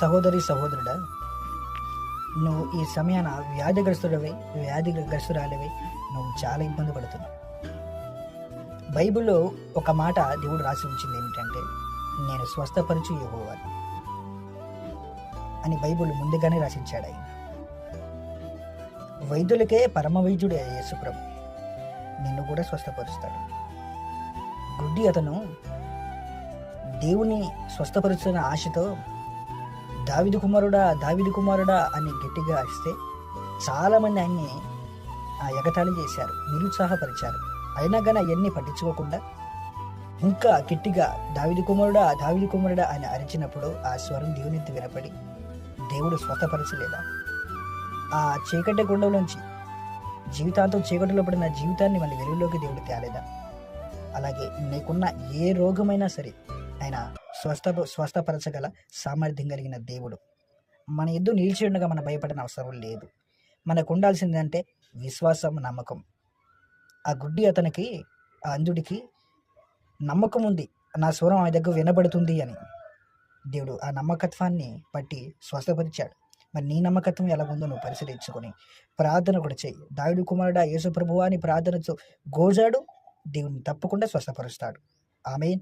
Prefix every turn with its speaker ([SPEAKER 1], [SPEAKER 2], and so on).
[SPEAKER 1] సహోదరి సహోదరుడా నువ్వు ఈ సమయాన వ్యాధిగ్రస్తుడవై వ్యాధిగ్రస్తురాలివై నువ్వు చాలా ఇబ్బంది పడుతున్నావు. బైబిల్లో ఒక మాట దేవుడు రాసి ఉంచింది ఏమిటంటే నేను స్వస్థపరచు యెహోవాని అని బైబిల్ ముందుగానే రాసించాడు ఆయన. వైద్యులకే పరమ వైద్యుడే యేసుప్రభు. నిన్ను కూడా స్వస్థపరుస్తాడు. గుడ్డి అతను దేవుని స్వస్థపరుస్తున్న ఆశతో దావిది కుమారుడా దావిది కుమారుడా అని గట్టిగా అరిస్తే చాలామంది ఆయన్ని ఆ ఎగతాళి చేశారు నిరుత్సాహపరిచారు. అయినా కానీ అవన్నీ పట్టించుకోకుండా ఇంకా గట్టిగా దావిది కుమారుడా దావిది కుమారుడా అని అరిచినప్పుడు ఆ స్వరం దేవునికి వినపడి దేవుడు స్వతపరచలేదా ఆ చీకటి గుండంలోంచి జీవితాంతం చీకటిలో పడిన జీవితాన్ని మన వెలుగులోకి దేవుడు తేలేదా? అలాగే నీకున్న ఏ రోగమైనా సరే ఆయన స్వస్థ స్వస్థపరచగల సామర్థ్యం కలిగిన దేవుడు. మన ఎద్దు నిలిచి ఉండగా మనం భయపడిన అవసరం లేదు. మనకు ఉండాల్సిందంటే విశ్వాసం నమ్మకం. ఆ గుడ్డి అతనికి ఆ అంధుడికి నమ్మకం ఉంది. నా స్వరం ఆ దగ్గర వినబడుతుంది అని. దేవుడు ఆ నమ్మకత్వాన్ని బట్టి స్వస్థపరిచాడు. మరి నీ నమ్మకత్వం ఎలా ఉందో నువ్వు పరిశీలించుకొని ప్రార్థన కూడా చేయి దావిడు కుమారుడా యేసు ప్రభువా అని ప్రార్థనతో గోజాడు. దేవుని తప్పకుండా స్వస్థపరుస్తాడు. ఆమె